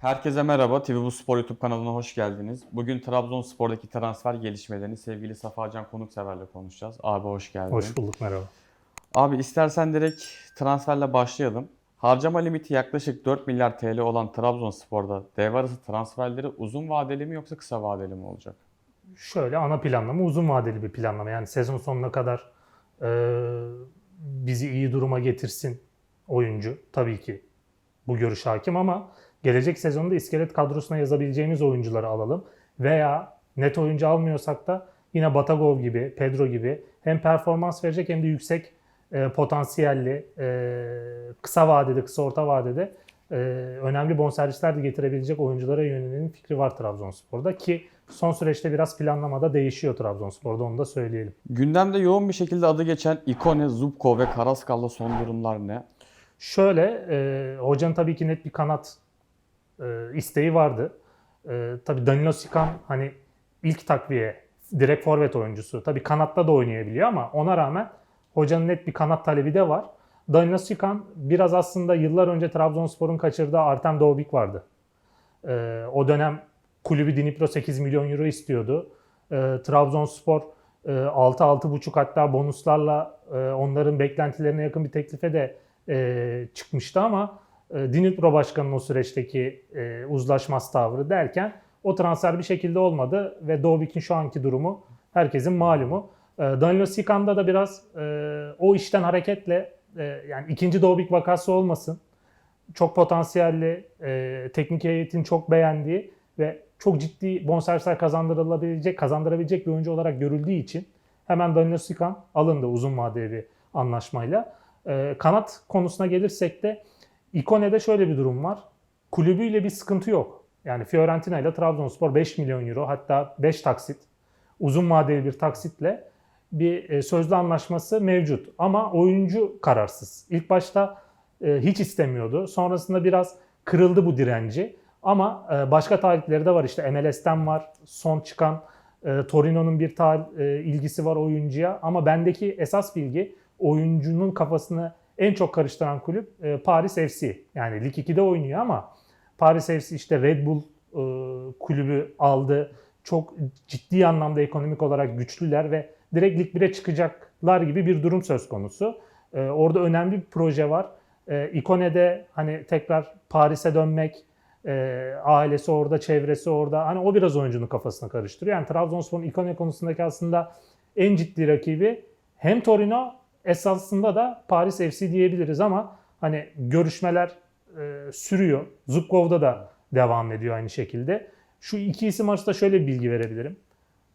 Herkese merhaba. TV Bu Spor YouTube kanalına hoş geldiniz. Bugün Trabzonspor'daki transfer gelişmelerini sevgili Safacan Konuksever'le konuşacağız. Abi hoş geldin. Hoş bulduk merhaba. Abi istersen direkt transferle başlayalım. Harcama limiti yaklaşık 4 milyar TL olan Trabzonspor'da devre arası transferleri uzun vadeli mi yoksa kısa vadeli mi olacak? Şöyle ana planlama uzun vadeli bir planlama. Yani sezon sonuna kadar e, bizi iyi duruma getirsin oyuncu. Tabii ki bu görüş hakim ama gelecek sezonda iskelet kadrosuna yazabileceğimiz oyuncuları alalım. Veya net oyuncu almıyorsak da yine Batagov gibi, Pedro gibi hem performans verecek hem de yüksek e, potansiyelli, e, kısa vadede, kısa orta vadede e, önemli bonservisler de getirebilecek oyunculara yönelik fikri var Trabzonspor'da ki son süreçte biraz planlamada değişiyor Trabzonspor'da onu da söyleyelim. Gündemde yoğun bir şekilde adı geçen Ikone, Zubko ve Karaskal'la son durumlar ne? Şöyle, e, hocanın tabii ki net bir kanat e, isteği vardı. E, tabii Danilo Sikan hani ilk takviye, direkt forvet oyuncusu. Tabii kanatta da oynayabiliyor ama ona rağmen hocanın net bir kanat talebi de var. Danilo Sikan biraz aslında yıllar önce Trabzonspor'un kaçırdığı Artem Dovbik vardı. E, o dönem kulübü Dnipro 8 milyon euro istiyordu. E, Trabzonspor e, 6-6,5 hatta bonuslarla e, onların beklentilerine yakın bir teklife de e, çıkmıştı ama e, Dnipro Başkanı'nın o süreçteki e, uzlaşmaz tavrı derken o transfer bir şekilde olmadı ve Dovbik'in şu anki durumu herkesin malumu. E, Danilo Sikan'da da biraz e, o işten hareketle e, yani ikinci Dovbik vakası olmasın. Çok potansiyelli, e, teknik heyetin çok beğendiği ve çok ciddi bonservisler kazandırılabilecek, kazandırabilecek bir oyuncu olarak görüldüğü için hemen Danilo Sikan alındı uzun vadeli bir anlaşmayla. E, kanat konusuna gelirsek de Ikone'de şöyle bir durum var. Kulübüyle bir sıkıntı yok. Yani Fiorentina ile Trabzonspor 5 milyon euro hatta 5 taksit uzun vadeli bir taksitle bir e, sözlü anlaşması mevcut. Ama oyuncu kararsız. İlk başta e, hiç istemiyordu. Sonrasında biraz kırıldı bu direnci. Ama e, başka talipleri de var. İşte MLS'ten var. Son çıkan Torino'nun bir tal ilgisi var oyuncuya. Ama bendeki esas bilgi oyuncunun kafasını en çok karıştıran kulüp e, Paris FC. Yani Lig 2'de oynuyor ama Paris FC işte Red Bull e, kulübü aldı. Çok ciddi anlamda ekonomik olarak güçlüler ve direkt Lig 1'e çıkacaklar gibi bir durum söz konusu. E, orada önemli bir proje var. E, Ikone'de hani tekrar Paris'e dönmek, e, ailesi orada, çevresi orada. Hani o biraz oyuncunun kafasını karıştırıyor. Yani Trabzonspor'un Ikone konusundaki aslında en ciddi rakibi hem Torino esasında da Paris FC diyebiliriz ama hani görüşmeler e, sürüyor. Zubkov'da da devam ediyor aynı şekilde. Şu iki isim arasında şöyle bir bilgi verebilirim.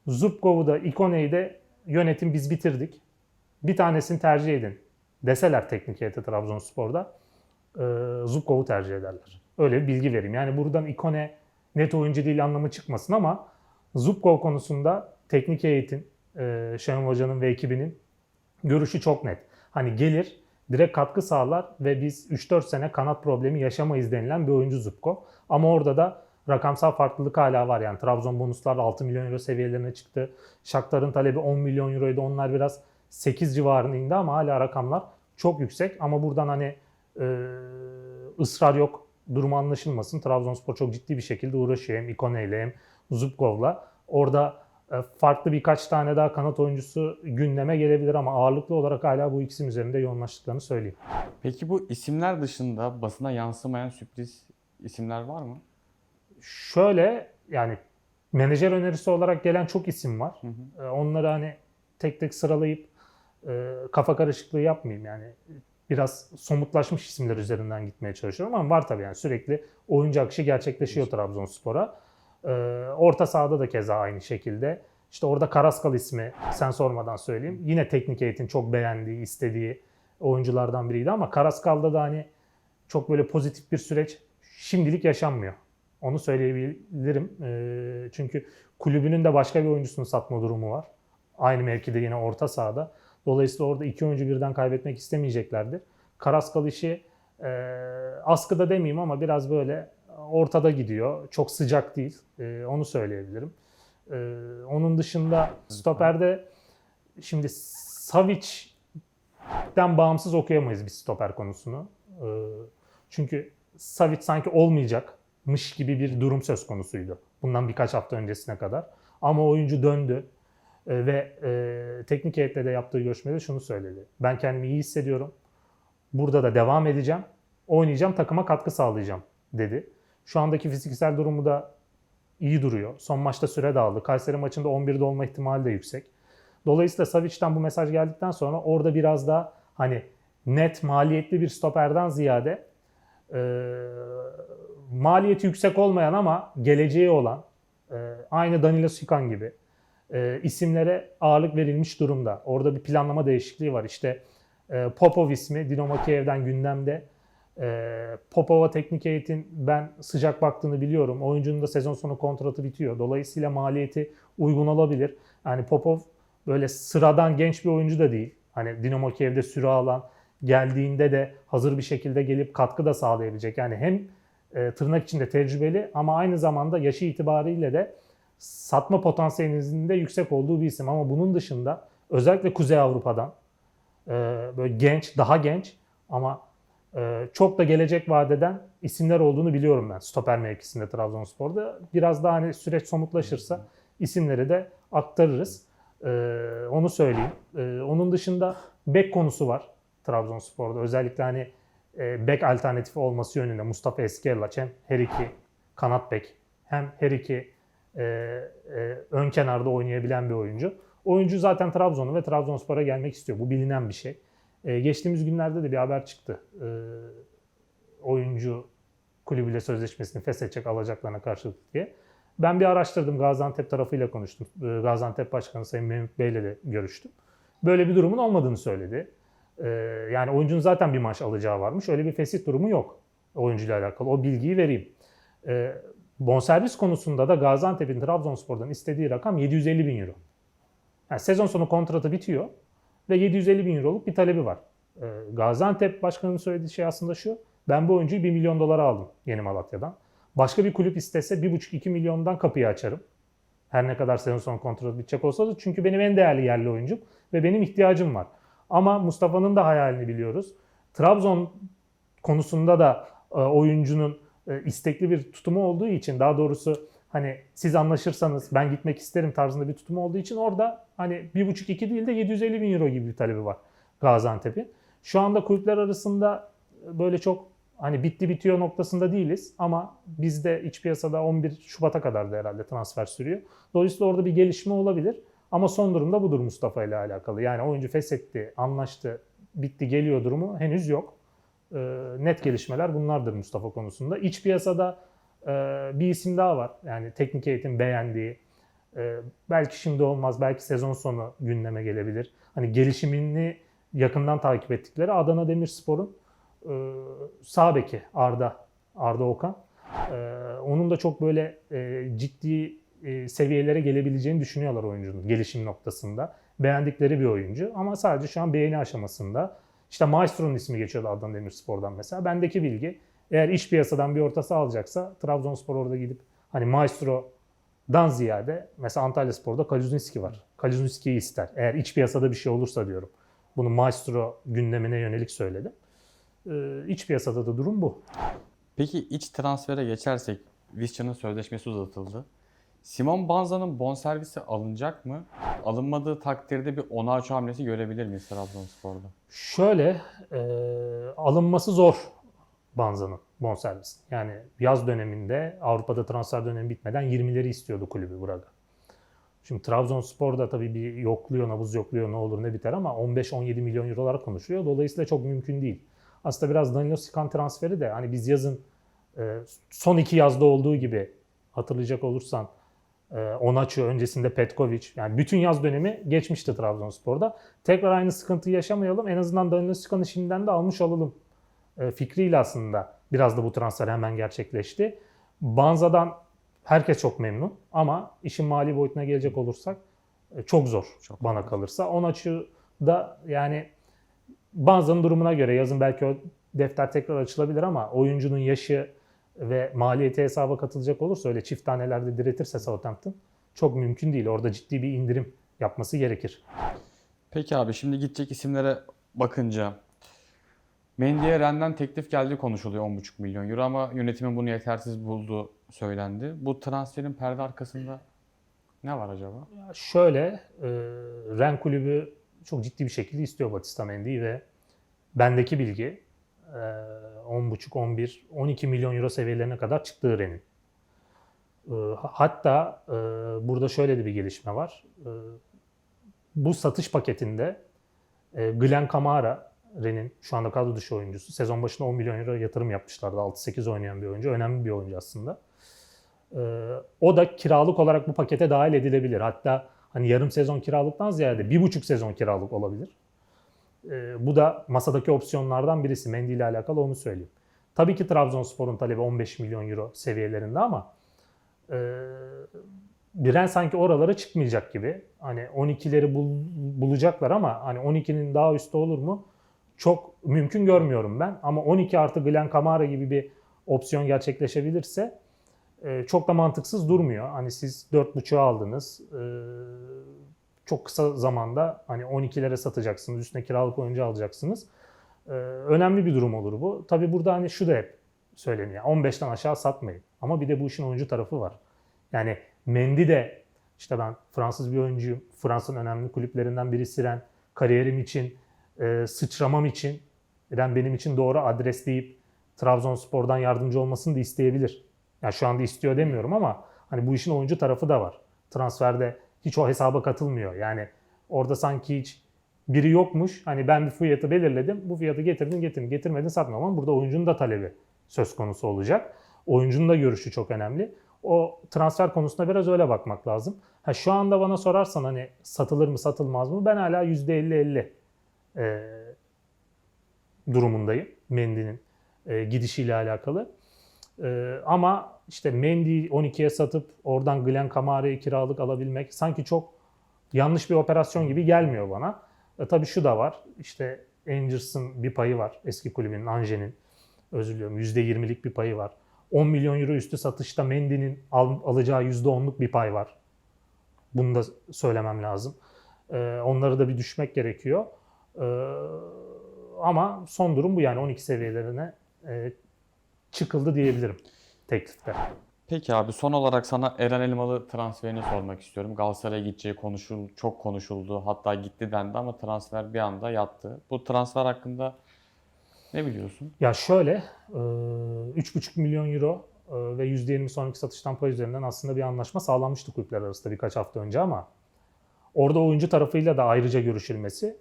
Zubkov'u da Ikone'yi de yönetim biz bitirdik. Bir tanesini tercih edin deseler teknik heyeti Trabzonspor'da e, Zubkov'u tercih ederler. Öyle bir bilgi vereyim. Yani buradan Ikone net oyuncu değil anlamı çıkmasın ama Zubkov konusunda teknik heyetin, e, Şenol Hoca'nın ve ekibinin görüşü çok net. Hani gelir, direkt katkı sağlar ve biz 3-4 sene kanat problemi yaşamayız denilen bir oyuncu Zubkov. Ama orada da rakamsal farklılık hala var. Yani Trabzon bonuslarla 6 milyon euro seviyelerine çıktı. Shakhtar'ın talebi 10 milyon euroydu. Onlar biraz 8 civarında indi ama hala rakamlar çok yüksek. Ama buradan hani e, ısrar yok, durumu anlaşılmasın. Trabzonspor çok ciddi bir şekilde uğraşıyor hem Ikone ile hem Zubkov'la. Orada farklı birkaç tane daha kanat oyuncusu gündeme gelebilir ama ağırlıklı olarak hala bu ikisi üzerinde yoğunlaştıklarını söyleyeyim. Peki bu isimler dışında basına yansımayan sürpriz isimler var mı? Şöyle yani menajer önerisi olarak gelen çok isim var. Hı hı. E, Onları hani tek tek sıralayıp e, kafa karışıklığı yapmayayım yani. Biraz somutlaşmış isimler üzerinden gitmeye çalışıyorum ama var tabii yani sürekli oyuncu akışı gerçekleşiyor Trabzonspor'a. E, Orta sahada da keza aynı şekilde. İşte orada Karaskal ismi sen sormadan söyleyeyim. Yine teknik heyetin çok beğendiği, istediği oyunculardan biriydi ama Karaskal'da da hani çok böyle pozitif bir süreç şimdilik yaşanmıyor. Onu söyleyebilirim. E, çünkü kulübünün de başka bir oyuncusunu satma durumu var. Aynı mevkide yine orta sahada. Dolayısıyla orada iki oyuncu birden kaybetmek istemeyeceklerdir. Karaskal işi e, askıda demeyeyim ama biraz böyle ortada gidiyor. Çok sıcak değil. E, onu söyleyebilirim. E, onun dışında stoperde şimdi Savic'den bağımsız okuyamayız biz stoper konusunu. E, çünkü Savic sanki olmayacak mış gibi bir durum söz konusuydu. Bundan birkaç hafta öncesine kadar. Ama oyuncu döndü ve e, teknik heyetle de yaptığı görüşmede şunu söyledi. Ben kendimi iyi hissediyorum. Burada da devam edeceğim. Oynayacağım, takıma katkı sağlayacağım dedi. Şu andaki fiziksel durumu da iyi duruyor. Son maçta süre de aldı. Kayseri maçında 11'de olma ihtimali de yüksek. Dolayısıyla Savic'den bu mesaj geldikten sonra orada biraz daha hani net maliyetli bir stoperden ziyade e, maliyeti yüksek olmayan ama geleceği olan e, aynı Danilo Sikan gibi e, isimlere ağırlık verilmiş durumda. Orada bir planlama değişikliği var. İşte e, Popov ismi Dinamo Kiev'den gündemde. E, Popov'a teknik heyetin ben sıcak baktığını biliyorum. Oyuncunun da sezon sonu kontratı bitiyor. Dolayısıyla maliyeti uygun olabilir. Yani Popov böyle sıradan genç bir oyuncu da değil. Hani Dinamo Kiev'de süre alan, geldiğinde de hazır bir şekilde gelip katkı da sağlayabilecek. Yani hem e, tırnak içinde tecrübeli ama aynı zamanda yaşı itibariyle de satma potansiyelinin de yüksek olduğu bir isim. Ama bunun dışında özellikle Kuzey Avrupa'dan e, böyle genç, daha genç ama çok da gelecek vadeden isimler olduğunu biliyorum ben stoper mevkisinde Trabzonspor'da. Biraz daha hani süreç somutlaşırsa isimleri de aktarırız. E, onu söyleyeyim. E, onun dışında bek konusu var Trabzonspor'da. Özellikle hani e, bek alternatifi olması yönünde Mustafa Eskerlaç hem her iki kanat bek hem her iki e, e, ön kenarda oynayabilen bir oyuncu. Oyuncu zaten Trabzon'u ve Trabzonspor'a gelmek istiyor. Bu bilinen bir şey. E, geçtiğimiz günlerde de bir haber çıktı. E, oyuncu kulübüyle sözleşmesini feshedecek alacaklarına karşılık diye. Ben bir araştırdım. Gaziantep tarafıyla konuştum. E, Gaziantep Başkanı Sayın Mehmet Bey'le de görüştüm. Böyle bir durumun olmadığını söyledi. E, yani oyuncunun zaten bir maaş alacağı varmış. Öyle bir fesih durumu yok oyuncuyla alakalı. O bilgiyi vereyim. E, bonservis konusunda da Gaziantep'in Trabzonspor'dan istediği rakam 750 bin euro. Yani sezon sonu kontratı bitiyor ve 750 bin euroluk bir talebi var. E, Gaziantep başkanının söylediği şey aslında şu. Ben bu oyuncuyu 1 milyon dolara aldım Yeni Malatya'dan. Başka bir kulüp istese 1,5-2 milyondan kapıyı açarım. Her ne kadar sezon sonu kontratı bitecek olsa da çünkü benim en değerli yerli oyuncum ve benim ihtiyacım var. Ama Mustafa'nın da hayalini biliyoruz. Trabzon konusunda da e, oyuncunun e, istekli bir tutumu olduğu için daha doğrusu hani siz anlaşırsanız ben gitmek isterim tarzında bir tutumu olduğu için orada hani 1,5-2 değil de 750 bin euro gibi bir talebi var Gaziantep'in. Şu anda kulüpler arasında böyle çok hani bitti bitiyor noktasında değiliz ama bizde iç piyasada 11 Şubat'a kadar da herhalde transfer sürüyor. Dolayısıyla orada bir gelişme olabilir. Ama son durumda budur Mustafa ile alakalı. Yani oyuncu feshetti, anlaştı, bitti, geliyor durumu henüz yok. E, net gelişmeler bunlardır Mustafa konusunda. İç piyasada e, bir isim daha var. Yani teknik eğitim beğendiği. E, belki şimdi olmaz, belki sezon sonu gündeme gelebilir. Hani gelişimini yakından takip ettikleri Adana Demirspor'un e, sağ beki Arda, Arda Okan. E, onun da çok böyle e, ciddi e, seviyelere gelebileceğini düşünüyorlar oyuncunun gelişim noktasında. Beğendikleri bir oyuncu ama sadece şu an beğeni aşamasında. İşte Maestro'nun ismi geçiyordu Adana Demirspor'dan mesela. Bendeki bilgi eğer iç piyasadan bir ortası alacaksa Trabzonspor orada gidip hani Maestro'dan ziyade mesela Antalya Spor'da Kaluzunski var. Kaluzunski'yi ister. Eğer iç piyasada bir şey olursa diyorum. Bunu Maestro gündemine yönelik söyledim. Ee, iç piyasada da durum bu. Peki iç transfere geçersek Visca'nın sözleşmesi uzatıldı. Simon Banza'nın bonservisi alınacak mı? Alınmadığı takdirde bir Onaçu hamlesi görebilir miyiz Trabzonspor'da? Şöyle e, alınması zor Banza'nın bonservis. Yani yaz döneminde Avrupa'da transfer dönemi bitmeden 20'leri istiyordu kulübü burada. Şimdi Trabzonspor da tabii bir yokluyor, nabız yokluyor ne olur ne biter ama 15-17 milyon eurolara konuşuyor. Dolayısıyla çok mümkün değil. Aslında biraz Danilo Sikan transferi de hani biz yazın e, son iki yazda olduğu gibi hatırlayacak olursan e, Onaçu öncesinde Petkovic yani bütün yaz dönemi geçmişti Trabzonspor'da. Tekrar aynı sıkıntıyı yaşamayalım. En azından Danilo Sikan'ı şimdiden de almış olalım fikriyle aslında biraz da bu transfer hemen gerçekleşti. Banza'dan herkes çok memnun ama işin mali boyutuna gelecek olursak e, çok zor Çok bana zor. kalırsa. Onaçu da yani Banza'nın durumuna göre yazın belki o defter tekrar açılabilir ama oyuncunun yaşı ve maliyeti hesaba katılacak olursa öyle çift tanelerde diretirse Southampton çok mümkün değil. Orada ciddi bir indirim yapması gerekir. Peki abi şimdi gidecek isimlere bakınca Mendy'ye Rennes'den teklif geldiği konuşuluyor 10,5 milyon euro ama yönetimin bunu yetersiz bulduğu söylendi. Bu transferin perde arkasında ne var acaba? Ya Şöyle, e, Ren kulübü çok ciddi bir şekilde istiyor Batista Mendy'yi ve bendeki bilgi e, 10,5, 11, 12 milyon euro seviyelerine kadar çıktığı Ren'in. E, ha- hatta e, burada şöyle de bir gelişme var. E, bu satış paketinde e, Glenn Kamara, Ren'in şu anda kadro dışı oyuncusu. Sezon başında 10 milyon euro yatırım yapmışlardı. 6-8 oynayan bir oyuncu. Önemli bir oyuncu aslında. Ee, o da kiralık olarak bu pakete dahil edilebilir. Hatta hani yarım sezon kiralıktan ziyade bir buçuk sezon kiralık olabilir. Ee, bu da masadaki opsiyonlardan birisi. Mendy ile alakalı onu söyleyeyim. Tabii ki Trabzonspor'un talebi 15 milyon euro seviyelerinde ama e, Biren sanki oralara çıkmayacak gibi. Hani 12'leri bul- bulacaklar ama hani 12'nin daha üstü olur mu? Çok mümkün görmüyorum ben. Ama 12 artı Glenn Kamara gibi bir opsiyon gerçekleşebilirse e, çok da mantıksız durmuyor. Hani siz 4.5'ü aldınız. e, çok kısa zamanda hani 12'lere satacaksınız. Üstüne kiralık oyuncu alacaksınız. E, önemli bir durum olur bu. Tabii burada hani şu da hep söyleniyor. 15'ten aşağı satmayın. Ama bir de bu işin oyuncu tarafı var. Yani Mendy de işte ben Fransız bir oyuncuyum. Fransa'nın önemli kulüplerinden birisi Ren. Kariyerim için, e, sıçramam için Ren benim için doğru adres deyip Trabzonspor'dan yardımcı olmasını da isteyebilir. Ya şu anda istiyor demiyorum ama hani bu işin oyuncu tarafı da var. Transferde hiç o hesaba katılmıyor. Yani orada sanki hiç biri yokmuş. Hani ben bir fiyatı belirledim. Bu fiyatı getirdin getirdin. Getirmedin satmam ama burada oyuncunun da talebi söz konusu olacak. Oyuncunun da görüşü çok önemli. O transfer konusuna biraz öyle bakmak lazım. Ha şu anda bana sorarsan hani satılır mı satılmaz mı? Ben hala %50-50 e, durumundayım Mendy'nin e, gidişiyle alakalı. E, ama işte Mendy 12'ye satıp oradan Glenn Kamara'yı kiralık alabilmek sanki çok yanlış bir operasyon gibi gelmiyor bana. E, tabii şu da var. İşte Angers'ın bir payı var. Eski kulübünün, Ange'nin. Özür diliyorum. %20'lik bir payı var. 10 milyon euro üstü satışta Mendy'nin al- alacağı %10'luk bir pay var. Bunu da söylemem lazım. E, onları da bir düşmek gerekiyor. E, ama son durum bu yani 12 seviyelerine e, çıkıldı diyebilirim teklifte. Peki abi son olarak sana Eren Elmalı transferini sormak istiyorum. Galatasaray'a gideceği konuşul, çok konuşuldu. Hatta gitti dendi ama transfer bir anda yattı. Bu transfer hakkında ne biliyorsun? Ya şöyle, e, 3,5 milyon euro e, ve %20 sonraki satıştan pay üzerinden aslında bir anlaşma sağlanmıştı kulüpler arasında birkaç hafta önce ama orada oyuncu tarafıyla da ayrıca görüşülmesi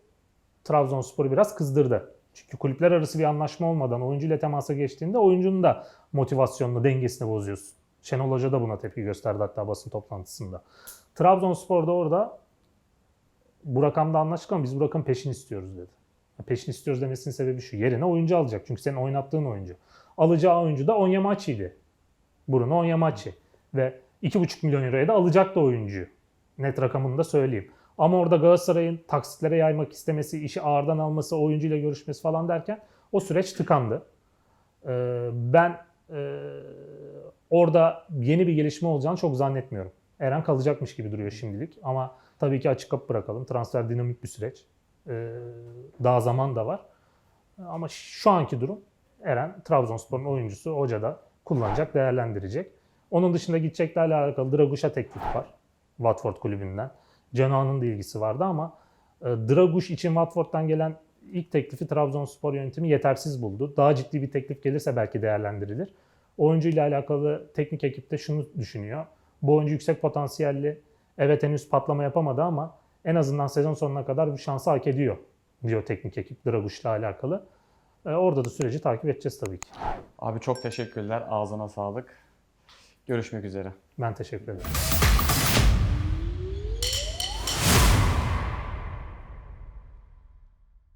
Trabzonspor'u biraz kızdırdı. Çünkü kulüpler arası bir anlaşma olmadan oyuncuyla temasa geçtiğinde oyuncunun da motivasyonunu, dengesini bozuyorsun. Şenol Hoca da buna tepki gösterdi hatta basın toplantısında. Trabzonspor da orada bu rakamda anlaştık ama biz bu rakamın peşini istiyoruz dedi. Peşini istiyoruz demesinin sebebi şu. Yerine oyuncu alacak. Çünkü senin oynattığın oyuncu. Alacağı oyuncu da Onyemachi'ydi. Bruno Onyemachi. Ve 2,5 milyon euroya da alacak da oyuncuyu. Net rakamını da söyleyeyim. Ama orada Galatasaray'ın taksitlere yaymak istemesi, işi ağırdan alması, oyuncuyla görüşmesi falan derken o süreç tıkandı. Ee, ben e, orada yeni bir gelişme olacağını çok zannetmiyorum. Eren kalacakmış gibi duruyor şimdilik. Ama tabii ki açık kapı bırakalım. Transfer dinamik bir süreç. Ee, daha zaman da var. Ama şu anki durum Eren Trabzonspor'un oyuncusu hoca da kullanacak, değerlendirecek. Onun dışında gideceklerle alakalı Draguş'a teklif var. Watford kulübünden. Canoa'nın da ilgisi vardı ama e, Draguş için Watford'dan gelen ilk teklifi Trabzonspor yönetimi yetersiz buldu. Daha ciddi bir teklif gelirse belki değerlendirilir. Oyuncuyla alakalı teknik ekip de şunu düşünüyor. Bu oyuncu yüksek potansiyelli. Evet henüz patlama yapamadı ama en azından sezon sonuna kadar bu şansı hak ediyor diyor teknik ekip Draguş'la alakalı. E, orada da süreci takip edeceğiz tabii ki. Abi çok teşekkürler. Ağzına sağlık. Görüşmek üzere. Ben teşekkür ederim.